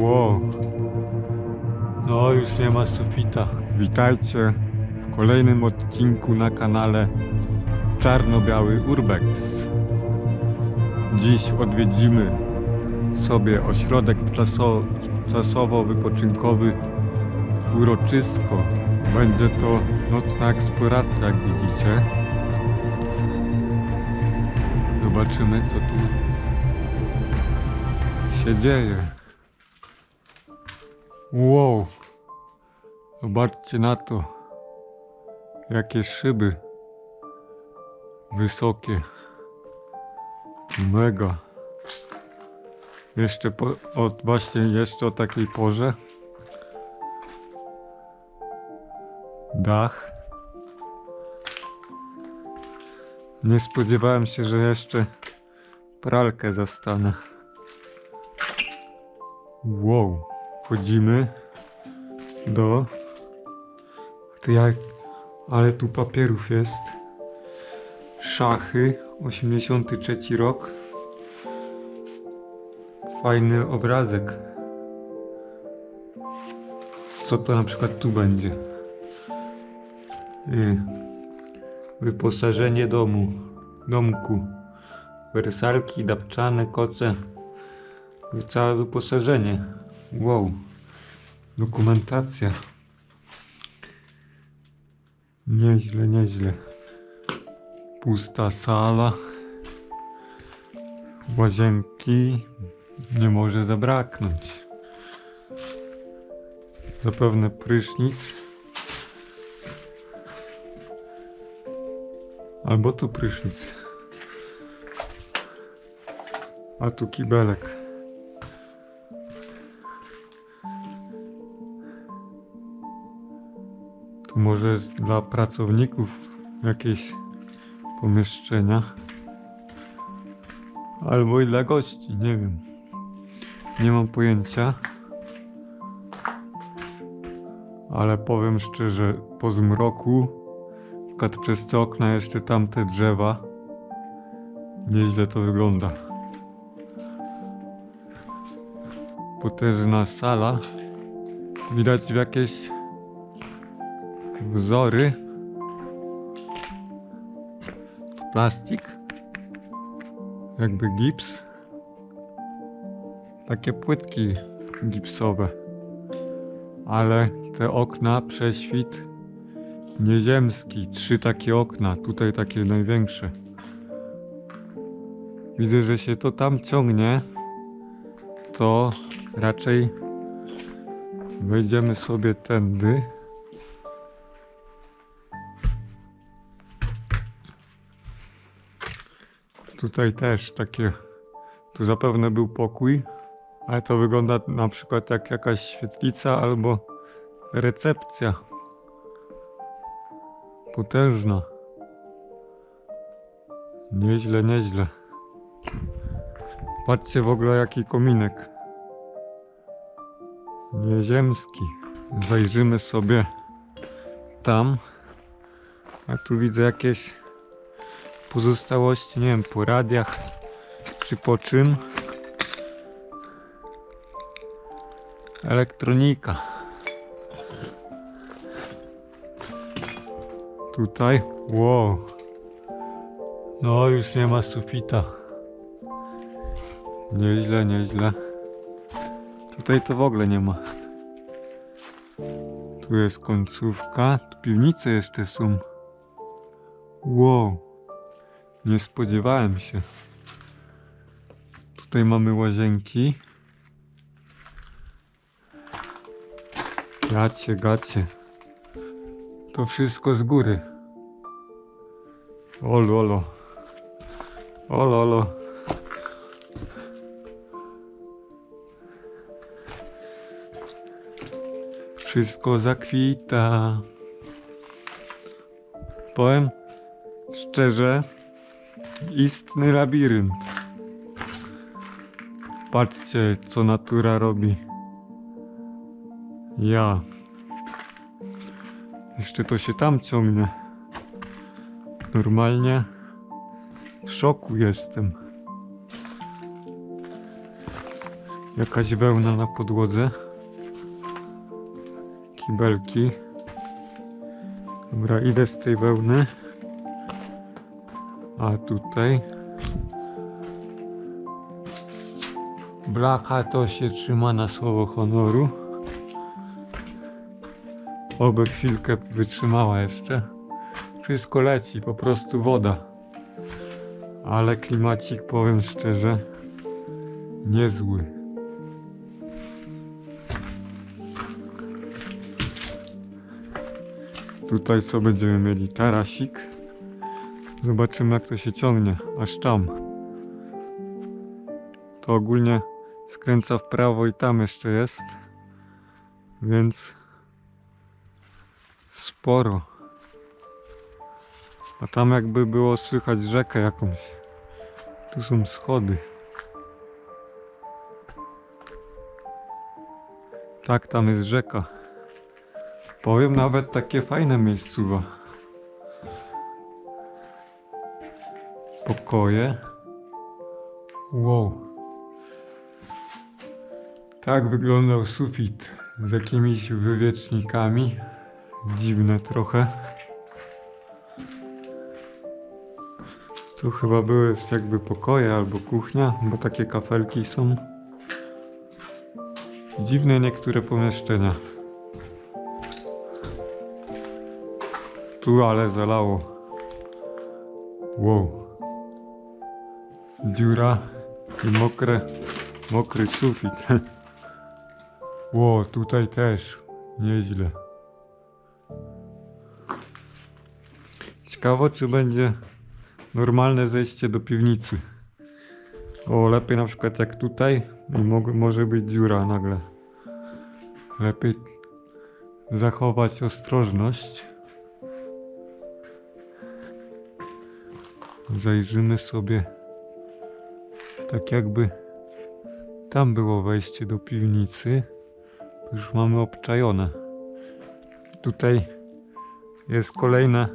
Wow. No już nie ma sufita. Witajcie w kolejnym odcinku na kanale Czarno-Biały Urbex. Dziś odwiedzimy sobie ośrodek wczaso- czasowo-wypoczynkowy Uroczysko. Będzie to nocna eksploracja, jak widzicie. Zobaczymy, co tu się dzieje. Wow. Zobaczcie na to. Jakie szyby. Wysokie. Mega. Jeszcze po, od, właśnie jeszcze o takiej porze. Dach. Nie spodziewałem się, że jeszcze pralkę zastanę. Wow, wchodzimy do. To jak. Ale tu papierów jest. Szachy, 83 rok. Fajny obrazek. Co to na przykład tu będzie? Y, Wyposażenie domu, domku. Wersalki, dapczane, koce. Całe wyposażenie. Wow. Dokumentacja. Nieźle, nieźle. Pusta sala. Łazienki nie może zabraknąć. Zapewne prysznic. Albo tu prysznic. A tu kibelek. Tu może jest dla pracowników jakieś pomieszczenia. Albo i dla gości, nie wiem. Nie mam pojęcia. Ale powiem szczerze, po zmroku, na przez te okna jeszcze tamte drzewa, nieźle to wygląda. Potężna sala. Widać jakieś wzory. Plastik. Jakby gips. Takie płytki gipsowe. Ale te okna, prześwit nieziemski. Trzy takie okna. Tutaj takie największe. Widzę, że się to tam ciągnie. To raczej wejdziemy sobie tędy. Tutaj też takie. Tu zapewne był pokój, ale to wygląda na przykład jak jakaś świetlica albo recepcja. Potężna. Nieźle, nieźle. Patrzcie w ogóle jaki kominek. Nieziemski. Zajrzymy sobie tam. A tu widzę jakieś pozostałości, nie wiem, po radiach czy po czym. Elektronika. Tutaj, wow. No już nie ma sufita. Nieźle, nieźle. Tutaj to w ogóle nie ma. Tu jest końcówka, tu piwnice jeszcze są. Wow. Nie spodziewałem się. Tutaj mamy łazienki. Gacie, gacie. To wszystko z góry. O lolo. O lolo. Wszystko zakwita. Powiem szczerze, istny labirynt. Patrzcie, co natura robi. Ja. Jeszcze to się tam ciągnie. Normalnie w szoku jestem. Jakaś wełna na podłodze. Kibelki. Dobra, idę z tej wełny. A tutaj. Blacha to się trzyma na słowo honoru. Oby chwilkę wytrzymała jeszcze. Wszystko leci, po prostu woda. Ale klimacik, powiem szczerze, niezły. Tutaj co będziemy mieli? Tarasik. Zobaczymy jak to się ciągnie, aż tam. To ogólnie skręca w prawo i tam jeszcze jest. Więc sporo. A tam jakby było słychać rzekę jakąś. Tu są schody. Tak, tam jest rzeka. Powiem nawet takie fajne miejscowa. Pokoje. Wow. Tak wyglądał sufit z jakimiś wywiecznikami. Dziwne trochę. Tu chyba były jakby pokoje albo kuchnia, bo takie kafelki są. Dziwne niektóre pomieszczenia. Tu ale zalało. Wow. Dziura i mokre, mokry sufit. Wow, tutaj też nieźle. Ciekawo, czy będzie normalne zejście do piwnicy. O, lepiej na przykład jak tutaj i mo- może być dziura nagle. Lepiej zachować ostrożność. Zajrzymy sobie tak jakby tam było wejście do piwnicy. Już mamy obczajone. Tutaj jest kolejne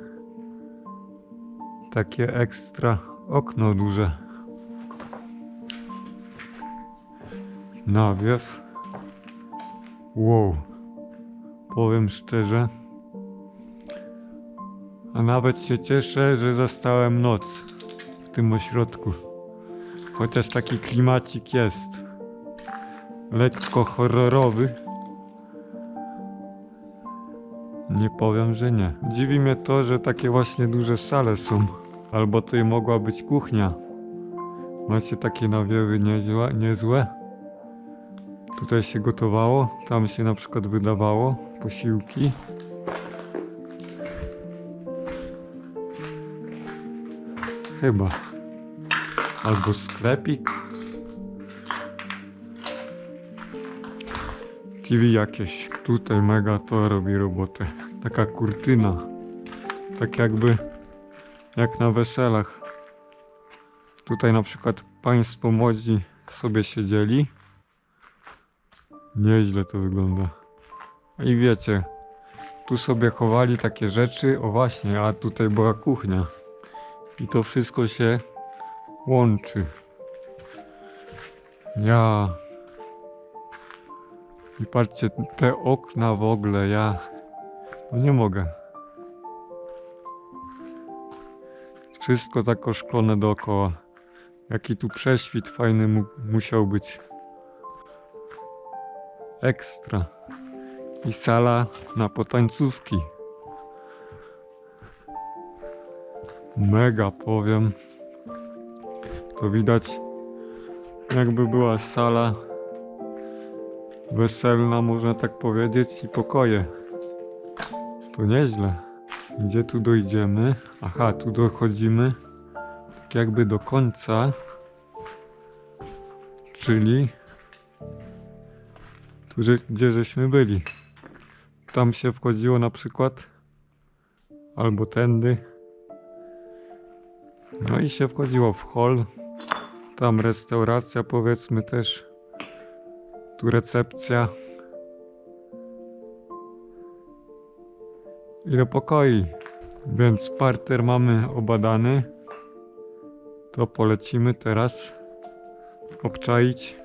takie ekstra okno duże. Nawiew. Wow. Powiem szczerze. A nawet się cieszę, że zastałem noc w tym ośrodku. Chociaż taki klimacik jest. Lekko horrorowy. Nie powiem, że nie. Dziwi mnie to, że takie właśnie duże sale są. Albo i mogła być kuchnia. Macie takie nawiewy niezłe, niezłe. Tutaj się gotowało, tam się na przykład wydawało posiłki. Chyba. Albo sklepik. TV jakieś. Tutaj mega to robi robotę. Taka kurtyna. Tak jakby jak na weselach. Tutaj na przykład państwo młodzi sobie siedzieli. Nieźle to wygląda. I wiecie, tu sobie chowali takie rzeczy. O właśnie, a tutaj była kuchnia. I to wszystko się łączy. Ja. I patrzcie, te okna w ogóle, ja. No nie mogę. Wszystko tak oszklone dookoła. Jaki tu prześwit fajny mu musiał być. Ekstra. I sala na potańcówki. Mega powiem. To widać jakby była sala weselna, można tak powiedzieć, i pokoje. To nieźle. Gdzie tu dojdziemy? Aha, tu dochodzimy tak jakby do końca. Czyli tu, gdzie żeśmy byli. Tam się wchodziło na przykład albo tędy. No i się wchodziło w hol. Tam restauracja powiedzmy też. Tu recepcja. Ile pokoi. Więc parter mamy obadany. To polecimy teraz obczaić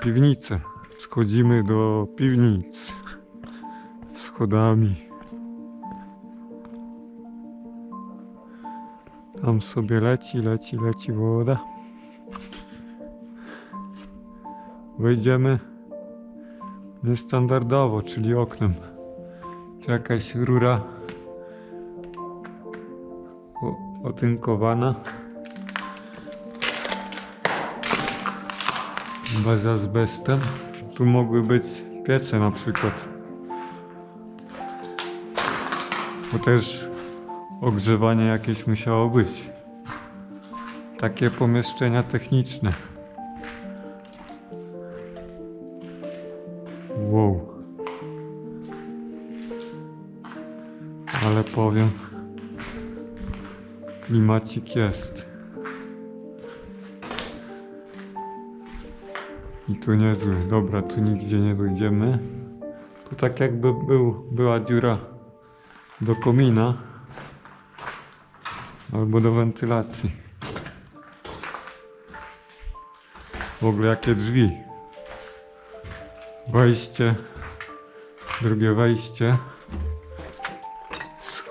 piwnicę. Schodzimy do piwnic. Schodami. Tam sobie leci, leci, leci woda. Wejdziemy niestandardowo, czyli oknem. Tu jakaś rura otynkowana. Chyba z azbestem. Tu mogły być piece na przykład. Bo też ogrzewanie jakieś musiało być. Takie pomieszczenia techniczne. Ale powiem, klimacik jest. I tu niezły. Dobra, tu nigdzie nie dojdziemy. Tu tak jakby był, była dziura do komina albo do wentylacji. W ogóle jakie drzwi. Wejście, drugie wejście,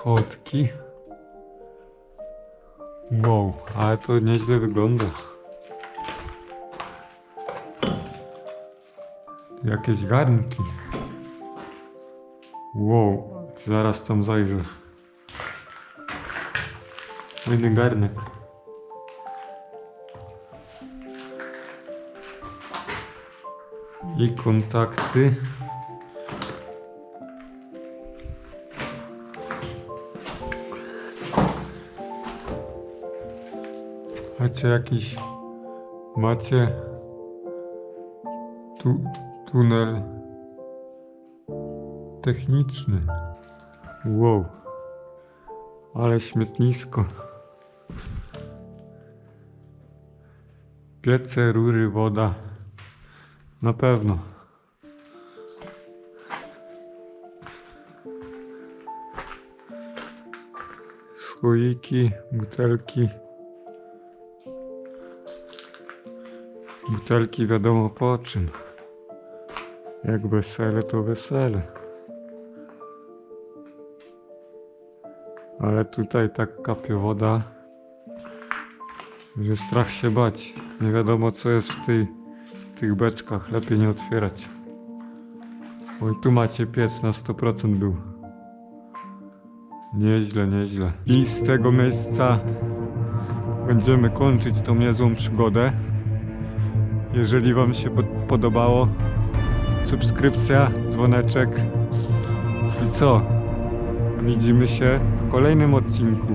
schodki. Wow, ale to nieźle wygląda. Jakieś garnki. Wow, zaraz tam zajrzę. Fajny garnek. I kontakty. Macie jakiś... Macie... Tu, tunel techniczny. Wow. Ale śmietnisko. Piece, rury, woda. Na pewno. Słoiki, butelki. Butelki wiadomo po czym. Jak wesele, to wesele. Ale tutaj tak kapie woda, że strach się bać. Nie wiadomo co jest w, tej, w tych beczkach. Lepiej nie otwierać. Oj, tu macie piec, na 100% był. Nieźle, nieźle. I z tego miejsca będziemy kończyć tą niezłą przygodę. Jeżeli Wam się pod- podobało, subskrypcja, dzwoneczek i co? Widzimy się w kolejnym odcinku.